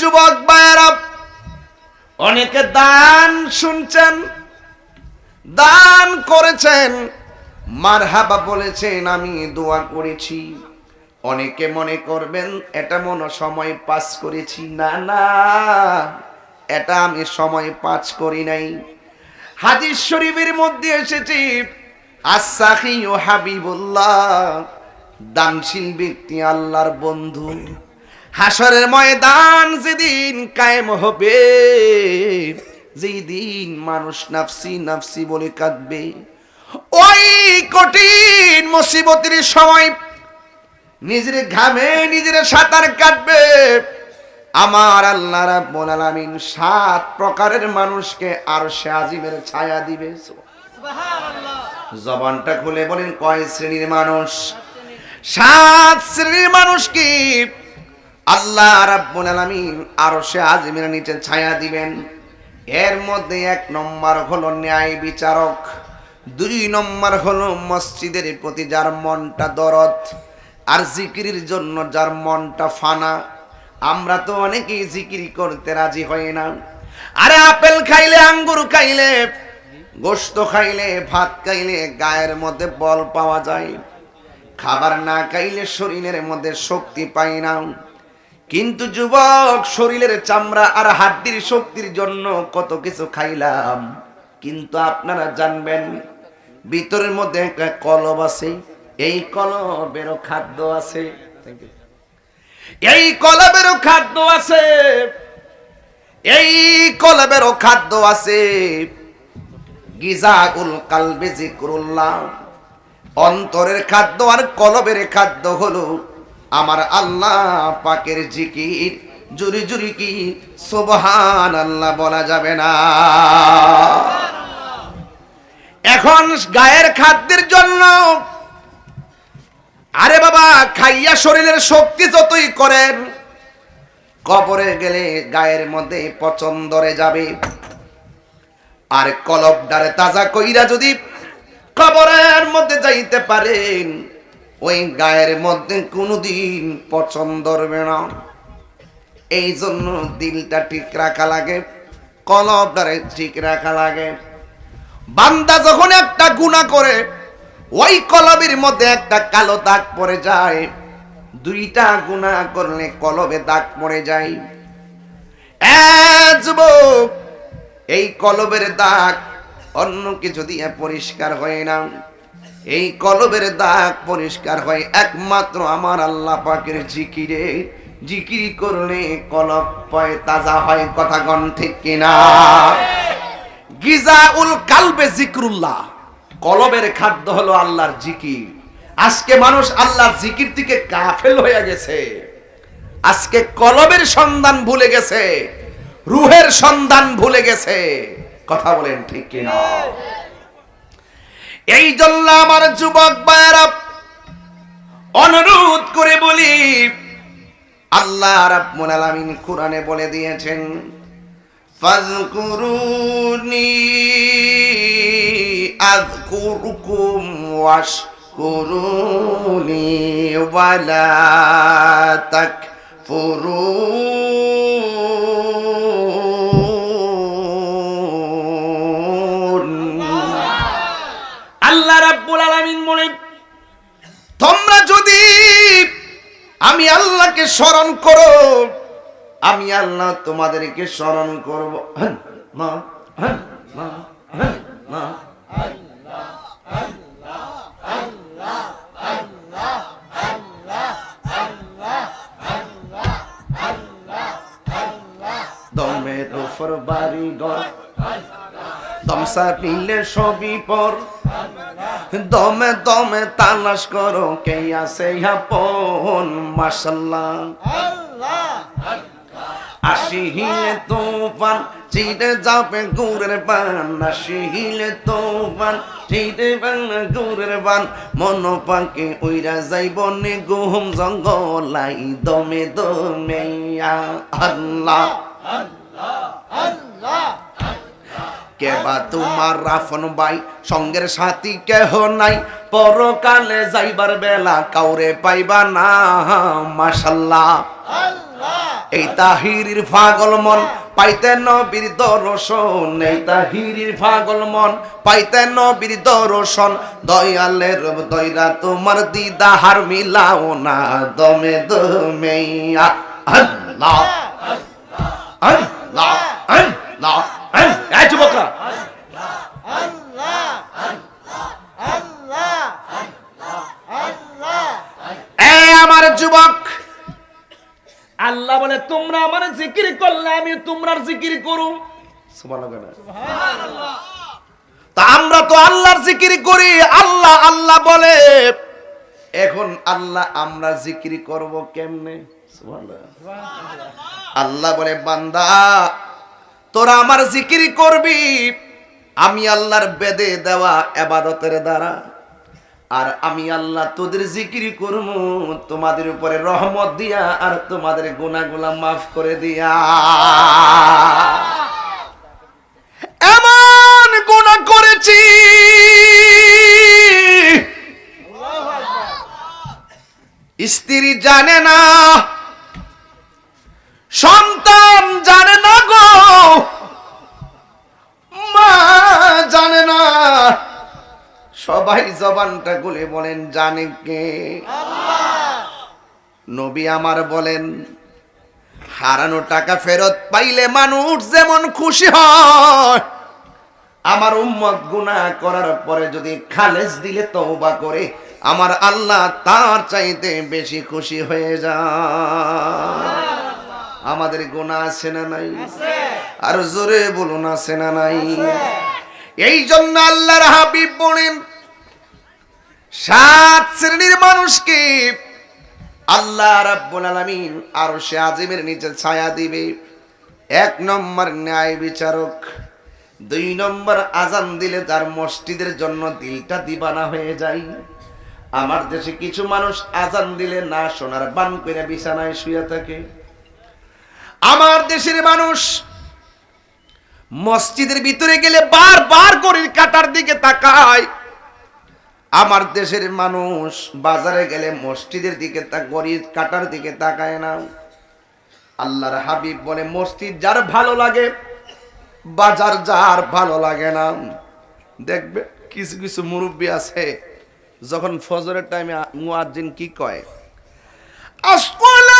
যুবক ভাইয়েরা, অনেকে দান শুনছেন, দান করেছেন, মারহাবা বলেছেন, আমি দোয়া করেছি। অনেকে মনে করবেন, এটা মনে সময় পাস করেছি। না না, এটা আমি সময় পাস করি নাই। হাদিস শরীফের মধ্যে এসেছি আসাহি ও হাবিবুল্লাহ, দানশীল ব্যক্তি আল্লাহর বন্ধু। হাসরের ময়দান যেদিন কায়েম হবে যেই দিন মানুষ নাফসি নাফসি বলে কাঁদবে ওই কঠিন মুসিবতের সময় নিজের ঘামে নিজের সাঁতার কাটবে। আমার আল্লাহ রাব্বুল আলামিন সাত প্রকারের মানুষকে আর সে আজিমের ছায়া দিবে। জবানটা খুলে বলেন কয় শ্রেণির মানুষ? সাত শ্রেণির মানুষ কি? আল্লাহ রাব্বুল আলামিন আর সে আজিমের নিচে ছায়া দিবেন। এর মধ্যে এক নম্বর হলো ন্যায় বিচারক, দুই নম্বর হলো মসজিদের প্রতি যার মনটা দরদ আর জিকিরির জন্য যার মনটা ফানা। আমরা তো অনেকেই জিকিরি করতে রাজি হই না। আরে আপেল খাইলে, আঙ্গুর খাইলে গোস্ত খাইলে, ভাত খাইলে গায়ের মধ্যে বল পাওয়া যায়। খাবার না খাইলে শরীরের মধ্যে শক্তি পাই না। কিন্তু যুবক শরীরের চামড়া আর হাড্ডির শক্তির জন্য কত কিছু খাইলাম। কিন্তু আপনারা জানবেন ভিতরের মধ্যে একটা কলব আছে এই কলবেরও খাদ্য আছে। এই কলবেরও খাদ্য আছে এই কলবেরও খাদ্য আছে। গিজাগুল কালবে জিক্রুল্লাহ অন্তরের খাদ্য আর কলবের খাদ্য হলো আমার আল্লাহ পাকের জিকির, জুরি জুরি কি সুবহান আল্লাহ বলা যাবে না। এখন গায়ের খাদ্যের জন্য, আরে বাবা, খাইয়া শরীরের শক্তি যতই করেন, কবরে গেলে গায়ের মধ্যে পচন্দরে যাবে। আর কলব ডারে তাজা কইরা যদি কবরের মধ্যে যাইতে পারেন ওই গায়ের মধ্যে কোনোদিন পছন্দ হবে না। এই জন্য দিলটা ঠিক রাখা লাগে কলব ডারে ঠিক রাখা লাগে। বান্দা যখন একটা গুণা করে, ওই কলবের মধ্যে একটা কালো দাগ পড়ে যায়। দুইটা গুণা করলে কলবে দাগ পড়ে যায়। এই কলবের দাগ অন্য কিছু দিয়ে পরিষ্কার হয় না। এই কলবের দাগ পরিষ্কার হয়। একমাত্র আমার আল্লাহ পাকের জিকিরে। জিকিরি করলে কলব পয় তাজা হয় কথা গণ ঠিক কিনা? গিজাউল কালবে জিকরুল্লাহ। কলবের খাদ্য হলো আল্লাহর জিকির। আজকে মানুষ আল্লাহর জিকির থেকে কাফেল হয়ে গেছে। আজকে কলবের সন্ধান ভুলে গেছে। রুহের সন্ধান ভুলে গেছে। কথা বলেন ঠিক কিনা? এই জন্য আমার যুবক ভাইয়েরা, অনুরোধ করে বলি, আল্লাহ রাব্বুল আলামিন কোরআনে বলে দিয়েছেন, ফাযকুরুনি আযকুরুকুম ওয়াশকুরুনি ওয়ালা তাকফুরুন। আমি আল্লাহকে স্মরণ করো। আমি আল্লাহ তোমাদেরকে স্মরণ করব। হ্যাঁ, হ্যাঁ, হ্যাঁ, মা। দমের উপর বাড়ি ঘর দমসা নিলে সবই পর। দমে দমে তালাশ করো, কে আছে আপন? মাসাল্লাহ আসি হিলে তোফান চিটে যাবে গুড়ের পান আসি হিলে তোফান চিটে পান গুড়ের পান মন পাকে উইরা যাইব নে গুহম জঙ্গলাই, দমে দমে ইয়া আল্লাহ। কেবা তোমার রাফন বাই সঙ্গের সাথী কেহ নাই? পরকালে যাইবার বেলা কাউরে পাইবা না, মাশাল্লাহ। এই তাহিরির পাগল মন, পাইতে নবীর দর্শন। এই তাহিরির পাগল মন, পাইতে নবীর দর্শন। দয়ালের দয়রা তোমার দিদা হার মিলাও না, দমে দমে। আল্লাহ আল্লাহ আল্লাহ আল্লাহ। যুবকরা। আমার যুবক। আল্লাহ বলে, তোমরা আমার জিকির করলে আমি তোমরার জিকির করুম তা আমরা তো আল্লাহর জিকির করি। আল্লাহ আল্লাহ বলে, এখন আল্লাহ আমরা জিকির করব কেমনে। আল্লাহ বলে, বান্দা তোরা আমার জিকির করবি। আমি আল্লাহর বেদে দেওয়া এবাদতের দ্বারা। আর আমি আল্লাহ তোদের জিকির করব, তোমাদের উপরে রহমত দিয়া আর তোমাদের গুনাহগুলা মাফ করে দিয়া। এমন গুণা করেছি স্ত্রী জানে না সন্তান জানে না গো। মা জানে না। সবাই জবানটা গুলে বলেন, জানে কে? নবী আমার বলেন, হারানো টাকা ফেরত পাইলে মানুষ যেমন খুশি হয়। আমার উম্মত গুনাহ করার পরে যদি খালেজ দিলে তওবা করে, আমার আল্লাহ তার চাইতে বেশি খুশি হয়ে যায়। আমাদের গোনা আছে না নাই? আর জোরে বলুন আছে না নাই? এই জন্য আল্লাহর হাবিব বলেন সাত শ্রেণির মানুষকে আল্লাহ রাব্বুল আলামিন আর সে আজিমের নিচে ছায়া দিবে। এক নম্বর ন্যায় বিচারক দুই নম্বর আজান দিলে তার মসজিদের জন্য দিলটা দিবানা হয়ে যায়। আমার দেশে কিছু মানুষ আজান দিলে না শোনার বান করে বিছানায় শুয়ে থাকে। আমার দেশের মানুষ মসজিদের ভিতরে গেলে বারবার গড়ির কাটার দিকে তাকায়। আমার দেশের মানুষ বাজারে গেলে মসজিদের দিকে গড়ির কাটার দিকে তাকায় না। আল্লাহর হাবিব বলে, মসজিদ যার ভালো লাগে, বাজার যার ভালো লাগে না। দেখবে, কিছু কিছু মুরব্বী আছে, যখন ফজরের টাইমে মুয়াজ্জিন কি কয় মিনান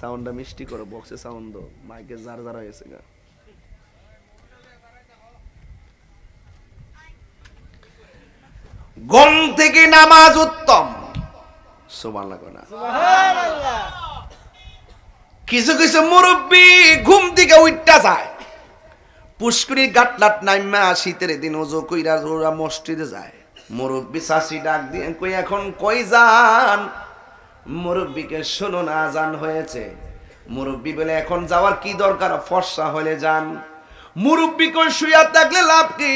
সাউন্ডটা মিষ্টি করো বক্সে সাউন্ড মাইকে জার জার হয়েছে গা। গম থেকে নামাজ উত্তম। সুবহানাল্লাহ। না কিছু কিছু মুরব্বী ঘুম থেকে উঠটা যায়। পুষ্করি গাটলাট নাইমা শীতের দিন ওজো কইরা ওরা মসজিদে যায়। মুরব্বী শাসি ডাক দিয়ে কই, এখন কই যান? মুরব্বীকে শোনো না আজান হয়েছে। মুরব্বী বলে, এখন যাওয়ার কি দরকার? ফর্সা হলে যান। মুরব্বী কই শুয়া থাকলে লাভ কি?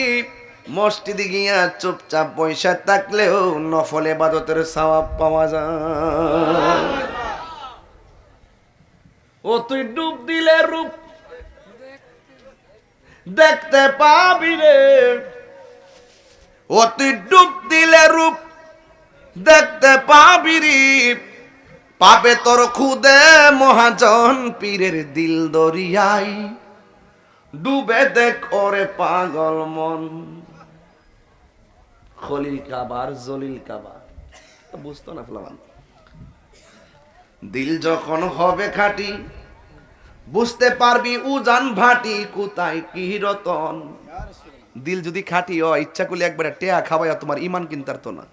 মসজিদে গিয়া চুপচাপ পয়সা থাকলেও নফল এবাদতের সওয়াব পাওয়া যায়। ও তুই ডুব দিলে রূপ দেখতে পাবি রে। ও তুই ডুব দিলে রূপ দেখতে পাবি পাবে তোর খুদে মহাজন পীরের দিল দরিয়াই। ডুবে দেখ ওরে পাগল মন। খলিল কাবার, জলিল কাবার। বুঝতো না দিল যখন হবে খাটি বুঝতে পারবি উজান ভাটি কোথায় কি রতন। দিল যদি খাটি হয় ইচ্ছা করলে একবার টেয়া খাওয়াই তোমার ইমান কিনতার তো না।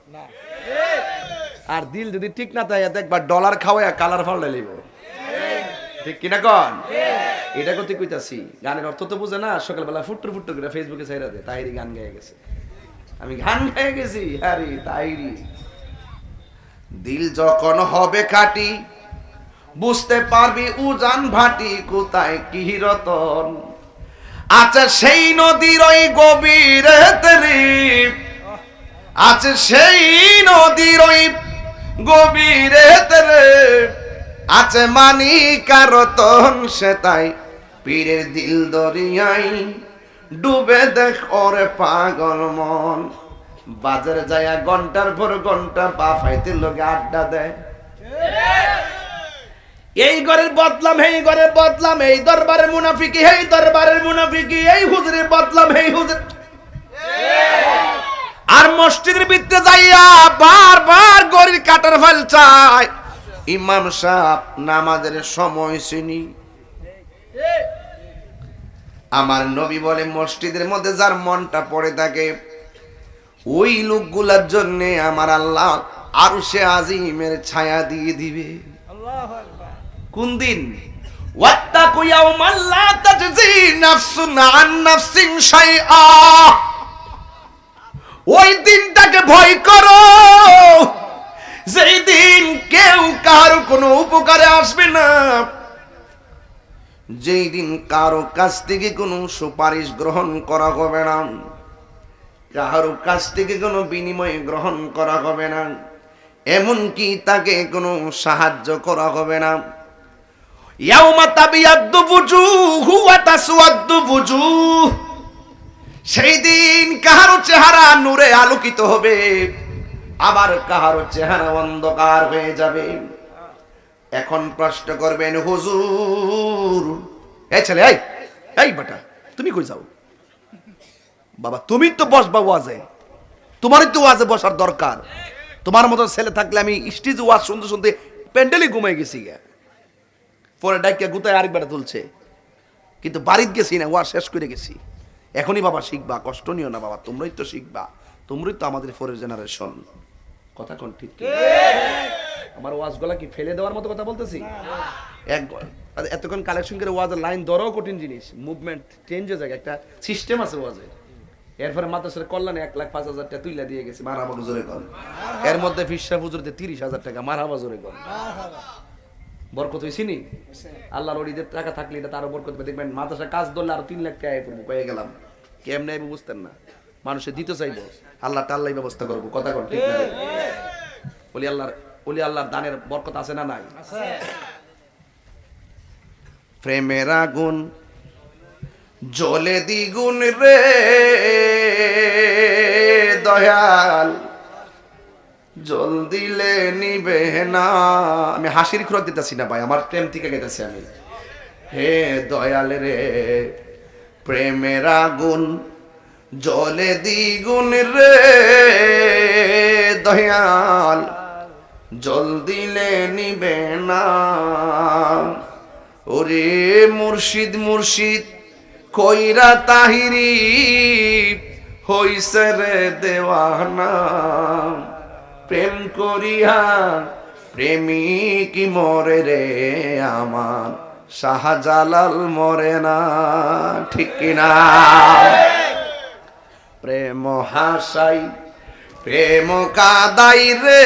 আর দিল যদি ঠিক না তাই একবার ডলার খাওয়াই কালার ফাল্লা লিব ঠিক কিনা কন? এটা করতে কইতাছি? গানের অর্থ তো বুঝে না সকালবেলা ফুট্টু ফুট্টু করে ফেসবুকে ছাইরা দে তাহিরি গান গেয়ে গেছে। আমি গান গেয়ে গেছি আরে তাহিরি দিল যখন হবে খাটি, বুঝতে পারবি উজান ভাটি কোথায় কি রতন। আচ্ছা সেই নদীর ওই গভীর আছে সেই নদীর ওই গভীরে আছে মানি কারতন সে তাই পীরের দিল দরিয়াই ডুবে দেখ ওরে পাগল মন। বাজারে যায়া ঘণ্টার পর ঘণ্টা পা ফাইতে লোকে আড্ডা দেয়। এই ঘরের বদলাম এই ঘরের বদলাম, এই দরবারের মুনাফিকি এই দরবারের মুনাফিকি, এই হুজুরের বদলাম এই হুজুর। আর মসজিদের ভিতরে যাইয়া বারবার গরির কাটার ফল চায় ইমাম সাহেব নামাজের সময় চিনি। আমার নবী বলে, মসজিদের মধ্যে যার মনটা পড়ে থাকে ওই লোকগুলার জন্য আমার আল্লাহ আর সে আজিমের ছায়া দিয়ে দিবে। কোন দিন? ওই দিনটাকে ভয় করো। যেই দিন কেউ কারও কোনো উপকারে আসবে না। যেই দিন কারও কাছ থেকে কোনো সুপারিশ গ্রহণ করা হবে না। কারও কাছ থেকে কোনো বিনিময় গ্রহণ করা হবে না। এমনকি তাকে কোনো সাহায্য করা হবে না। সেই দিন কাহারো চেহারা নূরে আলোকিত হবে, আবার কাহারো চেহারা অন্ধকার হয়ে যাবে। এখন প্রশ্ন করবেন, হুজুর এই ছেলে, এই এই বেটা, তুমি কই যাও? বাবা, তুমি তো বসবা ওয়াজে। তোমারই তো ওয়াজে বসার দরকার। তোমার মতো ছেলে থাকলে আমি স্টেজ ওয়াজ শুনতে শুনতে প্যান্ডেলই ঘুমাই গেছি গে পরে ডাইকা গুতায় আরেকবার তুলছে। কিন্তু বাড়িতে গেছি না, ওয়াজ শেষ করে গেছি। এখনই বাবা শিখবা, কষ্ট নিও না বাবা, তোমরাই তো শিখবা। তোমরাই তো আমাদের ফোরের জেনারেশন কথা কোন ঠিক আমার ওয়াজ গলা কি ফেলে দেওয়ার মতো কথা বলতেছি? এক এতক্ষণ কালেকশন করে ওয়াজের লাইন ধরাও কঠিন জিনিস। মুভমেন্ট চেঞ্জ হয়ে যায়, একটা সিস্টেম আছে ওয়াজে এরপরে মাদ্রাসার কল্যাণে এক লাখ পাঁচ হাজার টাকা তুইলা দিয়ে গেছে। মার আবার জোরে কর এর মধ্যে ফিসা ফুজুরতে তিরিশ হাজার টাকা মার আবার জোরে কর বরকত হয়েছি নি আল্লাহর ওরিদের টাকা থাকলে এটা তারও বরকত দেখবেন মাদ্রাসা কাজ ধরলে আরও তিন লাখ টাকা পড়ব পেয়ে গেলাম। কেমনে আইবো বুঝতেন না। মানুষে দিতে চাইব। আল্লাহ টাল্লাই ব্যবস্থা করব কথা কর ঠিক না বলি আল্লাহর বলি আল্লাহর দানের বরকত আছে না নাই? প্রেমের আগুন জলে দ্বিগুণ রে দয়াল। জল দিলে নিবে না। আমি হাসির খুরক দিতেছি না ভাই, আমার প্রেম থেকে গেতেছি আমি। হে দয়াল রে, প্রেমের আগুন জলে দ্বিগুণ রে দয়াল। জল দিলে নিবে না। ওরে মুর্শিদ মুর্শিদ কইরা তাহিরি হইছে রে দেওয়ানা। প্রেম করিয়া প্রেমিক মরে রে আমার, শাহজালাল মরে না, ঠিক কিনা? প্রেম হাসাই, প্রেম কাদাই রে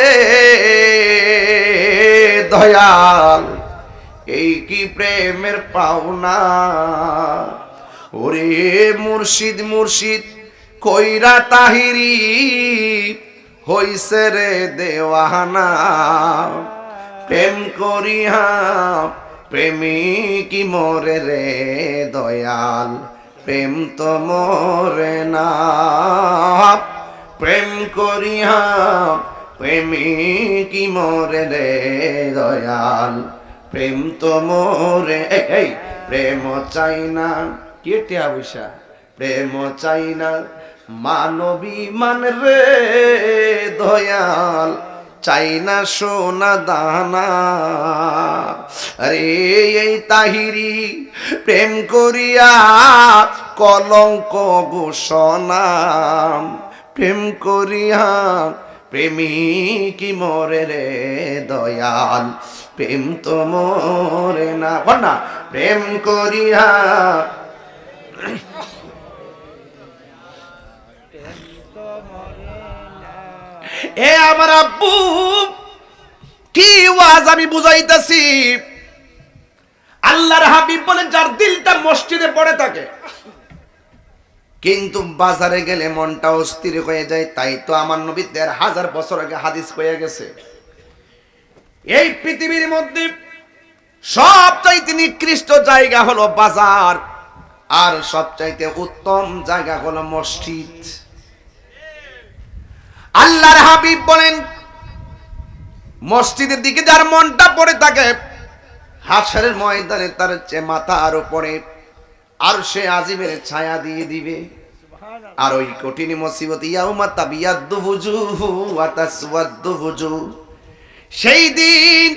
দয়াল, এই কি প্রেমের পাওনা? ওরে মুর্শিদ মুর্শিদ, কইরা তাহিরি হইছে রে দেওয়ানা। প্রেম করিয়া প্রেমিকি মরে রে দয়াল, প্রেম তো মরে না। প্রেম করিয়া প্রেমিকি মরে রে দয়াল, প্রেম তো মরে প্রেম চাই না। কে টিয়া বৈশা প্রেম চাই না, মানবী মান রে দয়াল। চাই না সোনা দানা। আরে এই তাহিরি প্রেম করিয়া কলঙ্ক ঘোষণাম প্রেম করিয়া প্রেমিকি মরে রে দয়াল। প্রেম তো মরে না। প্রেম করিয়া এ আমার আব্বু, কি ওয়াজ আমি বুঝাইতেছি? আল্লাহর হাবিব বলেন, যার দিলটা মসজিদে পড়ে থাকে। কিন্তু বাজারে গেলে মনটা অস্থির হয়ে যায়, তাই তো আমার নবী দেড় হাজার বছর আগে হাদিস হয়ে গেছে। এই পৃথিবীর মধ্যে সবচাইতে নিকৃষ্ট জায়গা হলো বাজার, আর সবচাইতে উত্তম জায়গা হলো মসজিদ। আল্লাহর হাবিব বলেন, মসজিদের দিকে যার মনটা পড়ে থাকে, হাসরের ময়দানে তার চেয়ে মাথার উপরে আর সে আজিমের ছায়া দিয়ে দিবে। আর ওই কঠিন মুসিবত, ইয়াউমা তাবিয়াদ্দু ফুজুহু ওয়া তাসওয়াদ্দু ফুজুহ সেই দিন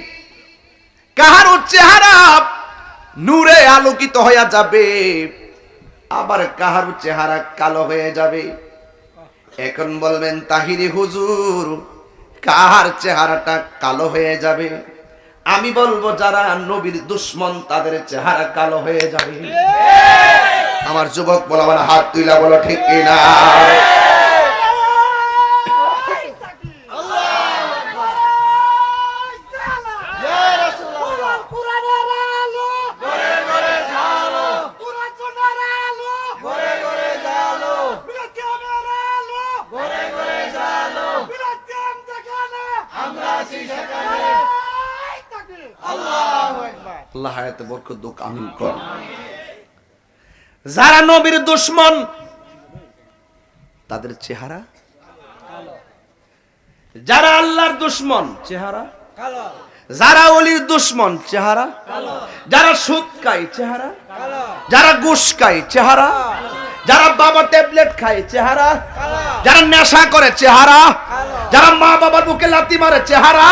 কাহারও চেহারা নূরে আলোকিত হয়ে যাবে, আবার কাহারও চেহারা কালো হয়ে যাবে। এখন বলবেন তাহিরি হুজুর কার চেহারাটা কালো হয়ে যাবে? আমি বলব যারা নবীর দুশ্মন তাদের চেহারা কালো হয়ে যাবে। আমার যুবক বলো আমার হাত তুইলা বলো ঠিক কিনা? আল্লাহ হায়াতে বরকত দুঃখ আমিন কর। যারা নবীর দুশ্মন, তাদের চেহারা যারা আল্লাহর দুশ্মন, চেহারা যারা অলির দুশ্মন, চেহারা যারা সুদ খায় চেহারা যারা ঘুষ খায় চেহারা যারা বাবা ট্যাবলেট খায়, চেহারা যারা নেশা করে, চেহারা যারা মা বাবার বুকে লাথি মারে, চেহারা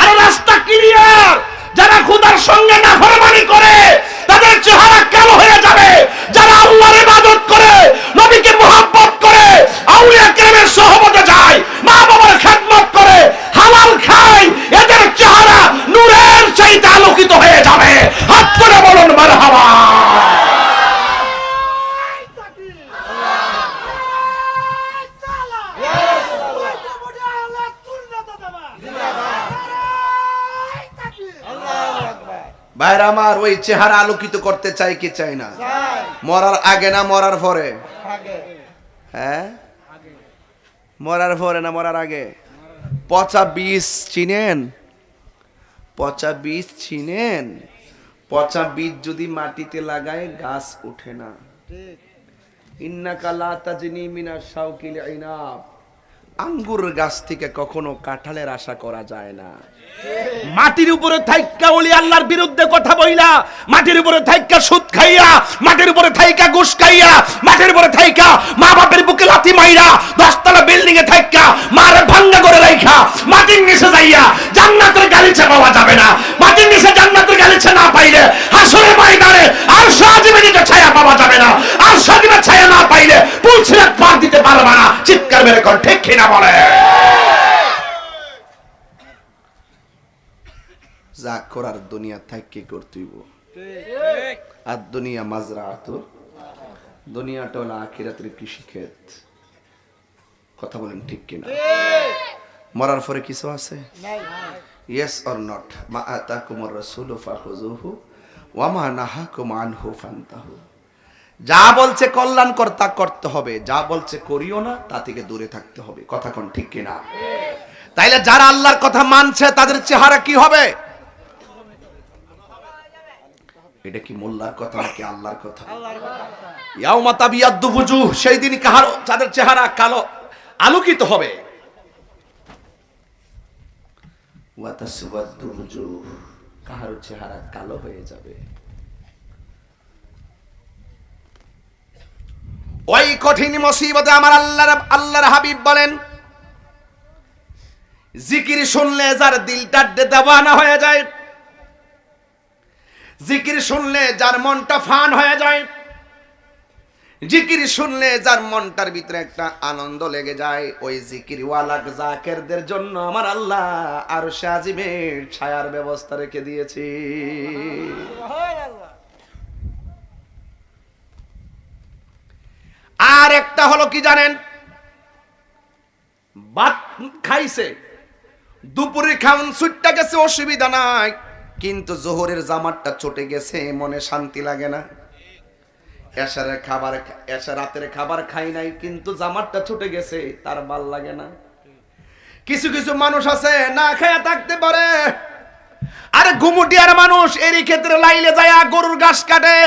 আরে রাস্তা ক্লিয়ার যারা খুদার সঙ্গে না ফরমানি করে, তাদের চেহারা কালো হয়ে যাবে। যারা আল্লাহর ইবাদত করে, নবীকে মোহাব্বত করে, আউলিয়া কেরামের সহবতে যায়, মা বাবার খেদমত করে, হালাল খায়, এদের চেহারা নূরের চাইতে আলোকিত হয়ে যাবে। হাত করে বলুন, মারহাবা। ভাইর আমার ওই চেহারা আলোকিত করতে চাই কি চাই না? মরার আগে না মরার পরে? হ্যাঁ? মরার পরে না মরার আগে? পচা বীজ চিনেন? পচা বীজ চিনেন? পচা বীজ যদি মাটিতে লাগায় গাছ ওঠে না। আঙ্গুর গাছ থেকে কখনো কাঁঠালের আশা করা যায় না। মাটির উপরে থাইকা ওলি আল্লাহর বিরুদ্ধে কথা বইলা, মাটির উপরে থাইকা সুদ খাইয়া, মাটির উপরে থাইকা ঘুষ খাইয়া, মাটির উপরে থাইকা মা বাপের বুকে লাথি মাইরা, দশতলা বিল্ডিং এ থাইকা মারে ভাঙ্গা করে রাইখা, মাটির নিচে যাইয়া জান্নাতের গালিচা পাওয়া যাবে না। মাটির নিচে জান্নাতের গালিচা না পাইলে হাসরে ময়দানে আর সাজিবে ছায়া পাওয়া যাবে না। আর সাজিবে ছায়া না পাইলে পুলছিলেন পার দিতে পারবে না। চিৎকার মেরে কর ঠিক কিনা বলে। যা করার দুনিয়া থাকি করতেইব আর দুনিয়া মাজরা আতুর দুনিয়াটা হলো আখিরাতের কৃষি ক্ষেত। কথা বলেন ঠিক কিনা? মরার পরে কিছু আছে? ইয়েস অর নট মা আতাকুমুর রাসূলু ফাখুযুহু ওয়া মা নাহাকুম আনহু ফান্তাহু। যা বলছে কল্যাণকর তা করতে হবে। যা বলছে করিও না, তা থেকে দূরে থাকতে হবে। কথা কোন ঠিক কিনা? তাইলে যারা আল্লাহর কথা মানছে, তাদের চেহারা কি হবে? এটা কি মোল্লার কথা নাকি আল্লাহর কথা? ইয়াউমা তাবিয়াদ্দু বুজুহ সেই দিন কাহার তাদের চেহারা কালো আলোকিত হবে। কাহার চেহারা কালো হয়ে যাবে। ওই কঠিন মুসিবতে আমার আল্লাহর আল্লাহর হাবিব বলেন জিকির শুনলে যার দিলটা দেওয়ানা হয়ে যায় জিকির শুনলে যার মনটা ফান হয়ে যায়। জিকির শুনলে যার মনটার ভিতরে একটা আনন্দ লেগে যায়। ওই জিকির ওয়ালাক জাকেরদের জন্য আমার আল্লাহ আর সাজিবের ছায়ার ব্যবস্থা রেখে দিয়েছি। আর একটা হলো কি জানেন? ভাত খাইছে, দুপুরে খাউন সুটটা গেছে, অসুবিধা নাই। কিন্তু জোহরের জামারটা চটে গেছে, মনে শান্তি লাগে না। এসারের খাবার এসা রাতের খাবার খাই নাই, কিন্তু জামারটা ছুটে গেছে, তার ভালো লাগে না। কিছু কিছু মানুষ আছে, না খেয়ে থাকতে পারে। আরে ঘুমুটিয়ার মানুষ, এরই ক্ষেত্রে লাইলে যায় গরুর ঘাস কাটে।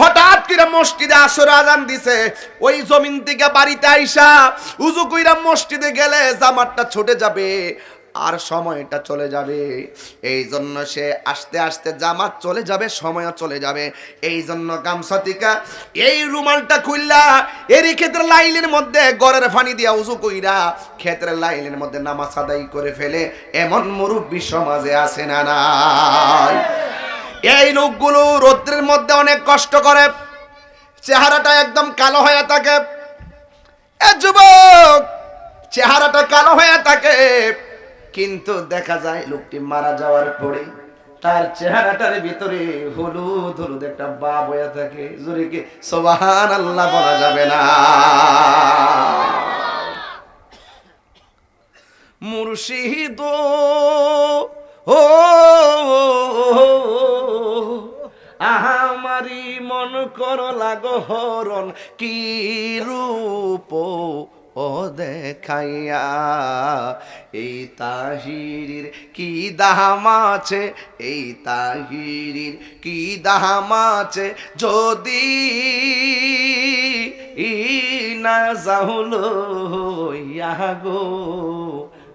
হঠাৎ করে মসজিদে আসর আজান দিছে, ওই জমিন থেকে বাড়িতে আইসা উজু কইরা মসজিদে গেলে জামাতটা ছুটে যাবে। আর সময়টা চলে যাবে। এই জন্য সে আস্তে আস্তে জামাত চলে যাবে, সময়ও চলে যাবে। এই জন্য গামছাতিকা এই রুমালটা খুললা, এরই ক্ষেত্রে লাইনের মধ্যে গড়ের ফানি দিয়া উজু কইরা ক্ষেত্রে লাইনের মধ্যে নামাজ আদায় করে ফেলে। এমন মুরব্বী সমাজে আছে না নাই। এই লোকগুলো রৌদ্রের মধ্যে অনেক কষ্ট করে। চেহারাটা একদম কালো হয়ে থাকে। এ যুবক, চেহারাটা কালো হয়ে থাকে। কিন্তু দেখা যায় লোকটি মারা যাওয়ার পরে তার চেহারাটার ভিতরে হলুদ হলুদ একটা বাপ হয়ে থাকে। জোরে কি সোবাহান আল্লাহ বলা যাবে না? মুর্শিদ ও আমারি মন কর লাগো হরণ কি রূপ? ও দেখাইয়া এই তাহিরির কি দাম আছে? এই তাহিরির কি দাম আছে? যদি ই না যাহুল গো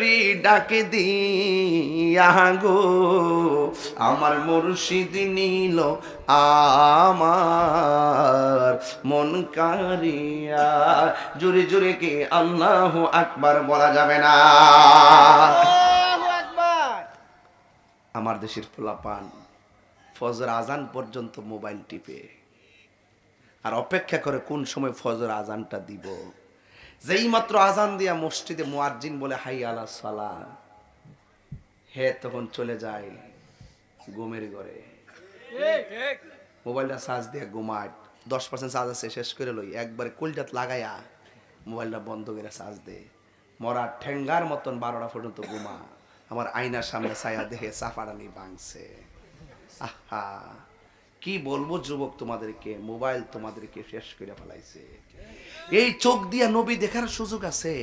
রি ডাকে দিয়া গো আমার মুর্শিদ নীল আমার মন কারিয়া জোরে জোরে কে আল্লাহ আকবার বলা যাবে না। আমার দেশের পোলাপান ফজর আজান পর্যন্ত মোবাইল টিপে। আর অপেক্ষা করে কোন সময় ফজর আজানটা দিব? যেই মাত্র আজান দিয়া মসজিদে মুয়াজ্জিন বলে, হাই আলা সালা হে তখন চলে যায় ঘুমের ঘরে। মোবাইলটা চার্জ দিয়ে ঘুমায়, দশ পার্সেন্ট চার্জ আছে, শেষ করে লই। একবারে কুলটাত লাগাইয়া মোবাইলটা বন্ধ করে চার্জ দে মরা ঠেঙ্গার মতন বারোটা পর্যন্ত ঘুমা। আমার আয়নার সামনে ছায়া দেখে চাপাড়ানি ভাঙছে। আহা! কি বলব যুবক তোমাদেরকে? মোবাইল তোমাদেরকে শেষ করে ফেলাইছে। এই চোখ দিয়া নবী দেখার সুযোগ আছে।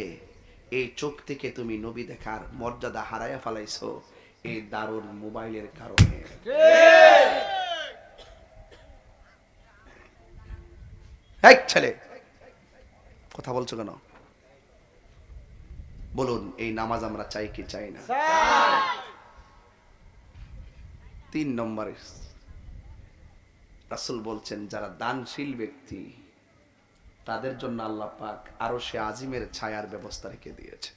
এই চোখ থেকে তুমি নবী দেখার মর্যাদা হারাইয়া ফেলাইছো এই দারুণ মোবাইলের কারণে। এই ছেলে, কথা বলছো কেন? বলুন, এই নামাজ আমরা চাই কি চাই না? তিন নম্বরে রাসুল বলছেন, যারা দানশীল ব্যক্তি তাদের জন্য আল্লাহ পাক আরও সে আজিমের ছায়ার ব্যবস্থা রেখে দিয়েছে।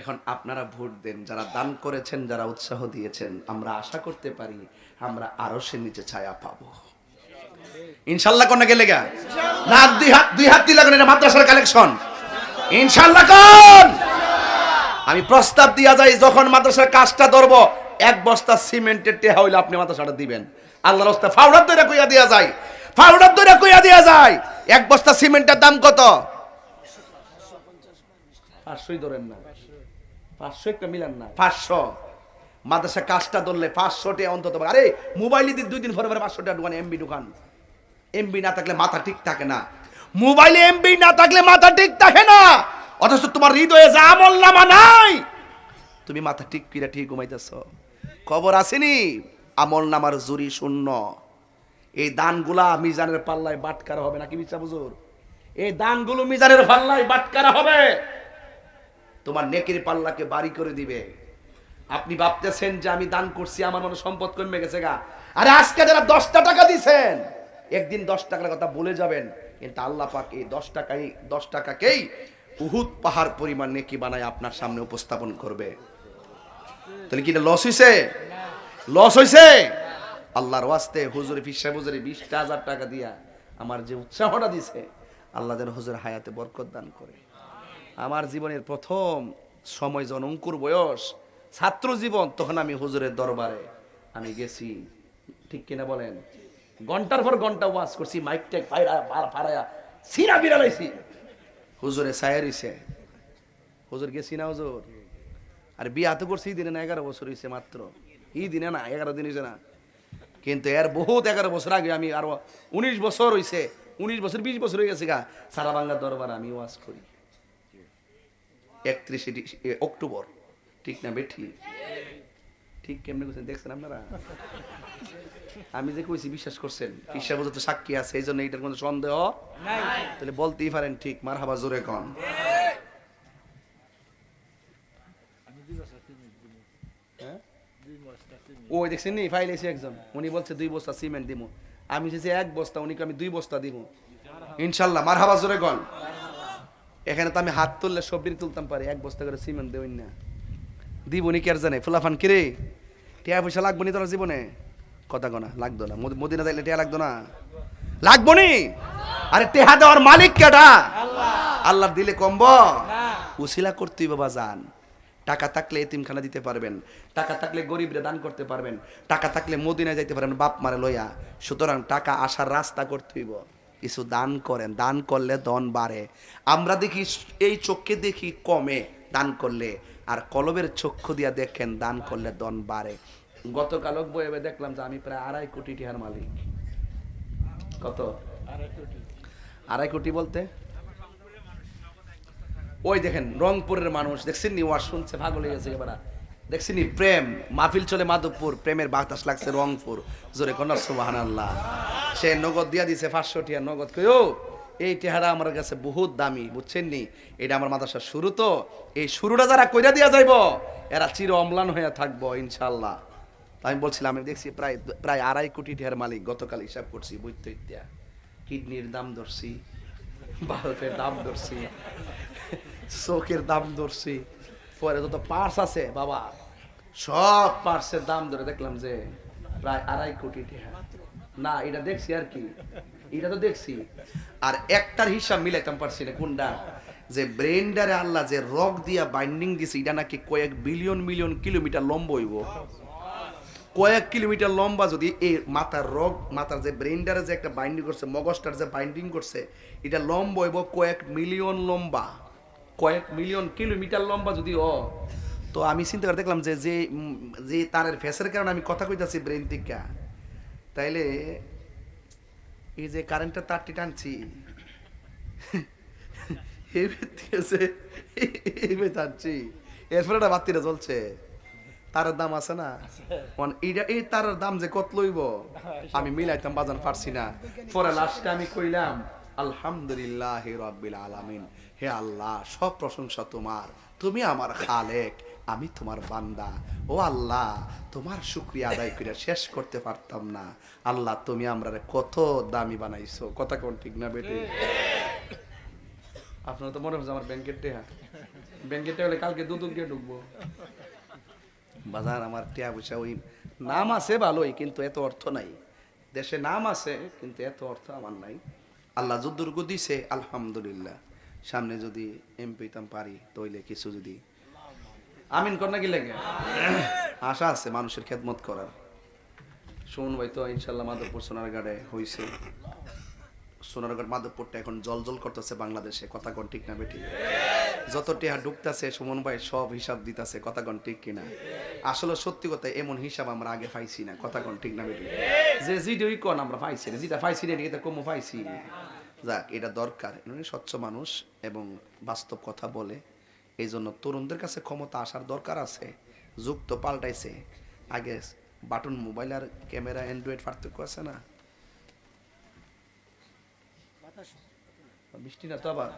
এখন আপনারা ভোট দেন যারা দান করেছেন যারা উৎসাহ দিয়েছেন আমরা আশা করতে পারি আমরা আরও সে নিচে ছায়া পাবো। ইনশাল্লাহ কোন গেলে গা? না দুই হাত দুই হাত দিলে এটা মাদ্রাসার কালেকশন ইনশাল্লাহ কোন আমি প্রস্তাব দিয়া যাই যখন মাদ্রাসার কাজটা ধরবো এক বস্তা সিমেন্টের টেহা হইলে আপনি মাদ্রাসাটা দিবেন। আল্লাহর রাস্তা ফাউডার দইরা কইয়া দিয়া যায় ফাউডার দইরা কইয়া দিয়া যায়। এক বস্তা সিমেন্টের দাম কত? পাঁচশোই ধরেন না। পাঁচশো একটা মিলান না। পাঁচশো। মাদ্রাসা কাজটা ধরলে অন্তত আরে মোবাইল দিয়ে দুই দিন পরে পরে পাঁচশো টাকা দোকানে এমবি দোকান এমবি না থাকলে মাথা ঠিক থাকে না। মোবাইলে এমবি না থাকলে মাথা ঠিক থাকে না। অথচ তোমার হৃদয়ে যা আমল নামা নাই। তুমি মাথা ঠিক কিরা ঠিক ঘুমাইতেছ। খবর আসেনি? আমল নামার জুরি শূন্য। এই দানগুলা মিজানের পাল্লায় বাটকারা হবে নাকি বিচা বুঝুর এই দানগুলো মিজানের পাল্লায় বাটকারা হবে। তোমার নেকির পাল্লাকে বাড়ি করে দিবে। আপনি ভাবতেছেন যে আমি দান করছি, আমার মনে সম্পদ কমে গেছে গা। আরে আজকে যারা দশটা টাকা দিছেন, একদিন দশ টাকার কথা বলে যাবেন, কিন্তু আল্লাহ পাক এই দশ টাকাই, দশ টাকাকেই উহুদ পাহাড় পরিমাণ নেকি বানায় আপনার সামনে উপস্থাপন করবে। তাহলে কি লস হইছে? লস হইছে? আল্লাহর ওয়াস্তে হুজুরে ফিসা বিশটা হাজার টাকা দিয়া আমার যে উৎসাহটা দিছে, আল্লাহ যেন হুজুর হায়াতে বরকত দান করে। আমার জীবনের প্রথম সময় যখন অঙ্কুর বয়স, ছাত্র জীবন, তখন আমি হুজুরের দরবারে আমি গেছি। ঠিক কিনা বলেন? ঘণ্টার পর ঘণ্টা ওয়াজ করছি মাইক টেক ফাইরা ফারায়া সিরা বিড়ালাইছি। হুজুরে সায়ারিছে হুজুর গেছি না হুজুর? আর বিয়া তো করছি দিনে না এগারো বছর হয়েছে মাত্র। এই দিনে না, এগারো দিন হয়েছে না। কিন্তু এর বহুত এগারো বছর আগে আমি আরও উনিশ বছর হয়েছে উনিশ বছর বিশ বছর হয়ে গেছে গা। সারা বাংলা দরবার আমি ওয়াজ করি। একত্রিশে অক্টোবর। ঠিক না বেঠি? ঠিক কেমনি করছেন দেখছেন আপনারা? আমি যে কইছি বিশ্বাস করছেন? বিশ্বাস তো সাক্ষী আছে এই জন্য এটার কোনো সন্দেহ? তাহলে বলতেই পারেন ঠিক মার হাবা জোরে কন হ্যাঁ? ওই দেখছেন নি ফাইল এসে একজন উনি বলছে দুই বস্তা সিমেন্ট দিব আমি চেয়েছি এক বস্তা উনি কই আমি দুই বস্তা দিব ইনশাল্লাহ মার হাবা জোরে কন। এখানে তো আমি হাত তুললে সবজি তুলতাম পারি এক বস্তা করে সিমেন্ট দেবেন না। দিব নি কি আর জানে? ফুলাফান কিরে? টিয়া পয়সা লাগবো নি তোর জীবনে? কথা গোনা লাগতো না। মদি- মদিনা যাইলে টিয়া লাগতো না? লাগবো নি? আরে টেহা দেওয়ার মালিক কেডা? আল্লাহ। দিলে কমব উসিলা করতেই বাবা যান টাকা থাকলে এতিমখানা দিতে পারবেন, টাকা থাকলে গরিবরে দান করতে পারবেন, টাকা থাকলে মদিনায় যাইতে পারবেন, বাপ মারে লইয়া। সুতরাং টাকা আসার রাস্তা করতে হইব। কিছু দান করেন, দান করলে দন বাড়ে। আমরা দেখি এই চোখে দেখি কমে দান করলে, আর কলবের চক্ষু দিয়া দেখেন দান করলে দন বাড়ে। গতকাল বইয়ে দেখলাম যে আমি প্রায় আড়াই কোটি টিহার মালিক। কত? আড়াই কোটি বলতে? ওই দেখেন, রংপুরের মানুষ, দেখছেন নি? ওয়ার শুনছে ভাগ হয়ে গেছে এবার দেখছেন প্রেম, মাহফিল চলে মাধবপুর, প্রেমের বাতাস লাগছে রংপুর। জোরে কন্যা সুবাহান আল্লাহ সে নগদ দিয়া দিছে, পাঁচশো টিয়া নগদ কইও এই টেহারা আমার কাছে বহুত দামি, বুঝছেন নি? এটা আমার মাদ্রাসার শুরু তো। এই শুরুটা যারা কইরা দিয়া যাইব, এরা চির অম্লান হয়ে থাকব ইনশাল্লাহ আমি বলছিলাম, আমি দেখছি প্রায় প্রায় আড়াই কোটি টিহার মালিক গতকাল হিসাব করছি ইত্যা কিডনির দাম ধরছি, বাল্বের দাম ধরছি। চোখের দাম ধরছি। পরে যত পার্স আছে, বাবা, সব পার্সের দাম ধরে দেখলাম যে প্রায় আড়াই কোটি টাকা। না, এটা দেখছি আর কি। এটা তো দেখছি। আর একটার হিসাব মিলাইতাম পারছি না, কোনটা? যে ব্রেন্ডারে আল্লাহ যে রক দিয়া বাইন্ডিং দিছে, এটা নাকি কয়েক বিলিয়ন মিলিয়ন কিলোমিটার লম্ব হইব। কয়েক কিলোমিটার লম্বা যদি এই মাথার রগ মাথার যে ব্রেনটারে যে একটা বাইন্ডিং করছে, মগজটার যে বাইন্ডিং করছে, এটা লম্বা হইব কয়েক মিলিয়ন লম্বা। কয়েক মিলিয়ন কিলোমিটার লম্বা যদি ও। তো আমি চিন্তা করে দেখলাম যে যে যে তারের ফেসের কারণে আমি কথা কইতাছি ব্রেন থেকে তাইলে এই যে কারেন্টের তারটি টানছি টানছি। এরপরে একটা বাতিটা জ্বলছে। তারের দাম আছে না? মানে এইটা, এই তারের দাম যে কত লইব? আমি মিলাইতাম বাজান পারছি না। পরে লাস্টে আমি কইলাম, আলহামদুলিল্লাহ রব্বিল আলামিন। হে আল্লাহ, সব প্রশংসা তোমার। তুমি আমার খালেক, আমি তোমার বান্দা। ও আল্লাহ, তোমার শুক্রিয়া আদায় করে শেষ করতে পারতাম না। আল্লাহ, তুমি আমরা কত দামি বানাইছো। কথা কোন ঠিক না বেটে? আপনার তো মনে হচ্ছে আমার ব্যাংকের টেহা। ব্যাংকের টেহা হলে কালকে দুদুক দিয়ে ঢুকবো। বাজার আমার টিয়া পয়সা ওই নাম আছে ভালোই, কিন্তু এত অর্থ নাই। দেশে নাম আছে, কিন্তু এত অর্থ আমার নাই। আল্লাহ যদ্দুর্গ দিছে, আলহামদুলিল্লাহ। সামনে যদি এম পেতাম পারি, তইলে কিছু যদি। আমিন কর নাকি লাগে? আশা আছে মানুষের খেদমত করার। সুমন ভাই তো, ইনশাল্লাহ মাধবপুর সোনারগাঁড়ে হইছে। সোনারগাঁড়, মাধবপুরটা এখন জল জল করতেছে বাংলাদেশে, কথা কোন ঠিক না বেটি? যত টেহা ঢুকতেছে সুমন ভাই সব হিসাব দিতেছে, কথা কোন ঠিক কিনা? আসলে সত্যি কথা, এমন হিসাব আমরা আগে পাইছি না, কথা কোন ঠিক না বেটি? যে জিডি কোন আমরা পাইছি না, যেটা পাইছি না, এটা কমও পাইছি। যাক এটা দরকার। স্বচ্ছ মানুষ এবং বাস্তব কথা বলে। এই জন্য তরুণদের কাছে ক্ষমতা আসার দরকার আছে যুগ তো পাল্টাইছে। আগে বাটন মোবাইল আর ক্যামেরা অ্যান্ড্রয়েড পার্থক্য আছে না? বৃষ্টি না তো আবার